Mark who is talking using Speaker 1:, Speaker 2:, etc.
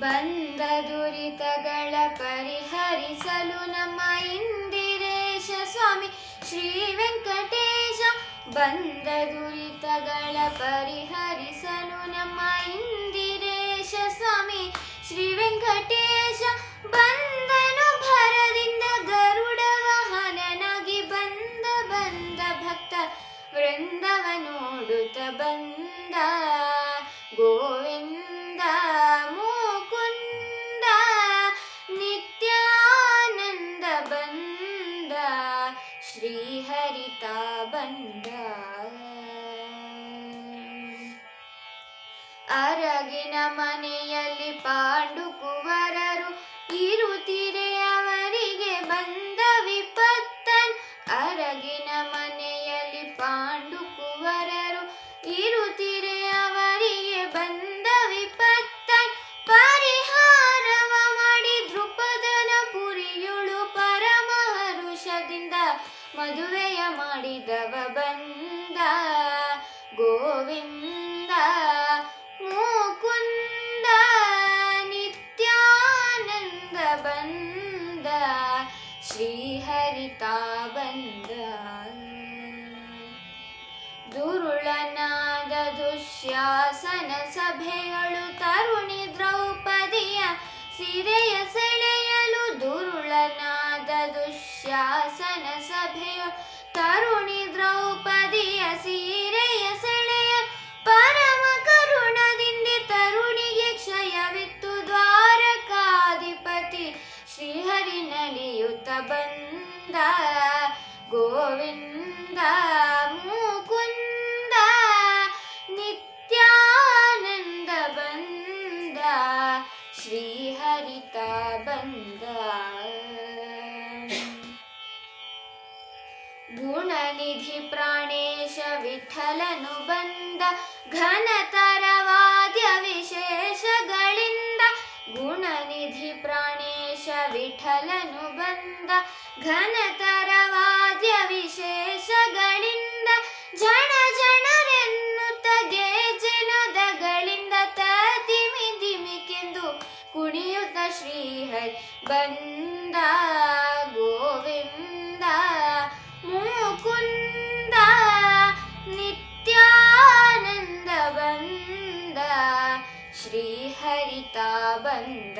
Speaker 1: ಬಂದ ದುರಿತಗಳ ಪರಿಹರಿಸಲು ನಮ್ಮ ಇಂದಿರೇಶ ಸ್ವಾಮಿ ಶ್ರೀ ವೆಂಕಟೇಶ ಬಂದ ದುರಿತಗಳ ಪರಿಹರಿಸಲು ನಮ್ಮ ಇಂದಿರೇಶ ಸ್ವಾಮಿ ಶ್ರೀ ವೆಂಕಟೇಶ ಬಂದನು ಭರದಿಂದ ಗರುಡ ವಾಹನನಾಗಿ ಬಂದ ಬಂದ ಭಕ್ತ ವೃಂದವ ನೋಡುತ್ತ ಬಂದ ಶ್ರೀಹರಿತ ಬಂದ ಅರಗಿನ ಮನೆಯಲ್ಲಿ ಮದುವೆಯ ಮಾಡಿದವ ಬಂದ ಗೋವಿಂದ ಮೂಕುಂದ ನಿತ್ಯಾನಂದ ಬಂದ ಶ್ರೀಹರಿತ ಬಂದ. ದುರುಳನಾದ ದುಶ್ಯಾಸನ ಸಭೆಗಳು ತರುಣಿ ದ್ರೌಪದಿಯ ಸಿರೆಯ ಸಭೆಯು ತರುಣಿ ದ್ರೌಪದಿಯ ಸೀರೆಯ ಸೆಳೆಯ ಪರಮ ಕರುಣದಿಂದ ತರುಣಿಗೆ ಕ್ಷಯವಿತ್ತು ದ್ವಾರಕಾಧಿಪತಿ ಶ್ರೀಹರಿ ನಲಿಯುತ್ತ ಬಂದ ಗೋವಿಂದ. ಗುಣನಿಧಿ ಪ್ರಾಣೇಶ ವಿಠಲನು ಬಂದ ಘನತರವಾದ್ಯ ವಿಶೇಷಗಳಿಂದ ಗುಣನಿಧಿ ಪ್ರಾಣೇಶ ವಿಠಲನು ಬಂದ ಘನತರವಾದ್ಯ ವಿಶೇಷಗಳಿಂದ ಜನ ಜನರೆನ್ನುತ್ತ ಗೆಜನದಗಳಿಂದ ತಿಮಿ ದಿಮಿಕೆಂದು ಕುಣಿಯುತ್ತ ಶ್ರೀಹರಿ ಬಂದ ನಿತ್ಯಾನಂದ ಬಂದ ಶ್ರೀಹರಿತ ಬಂದ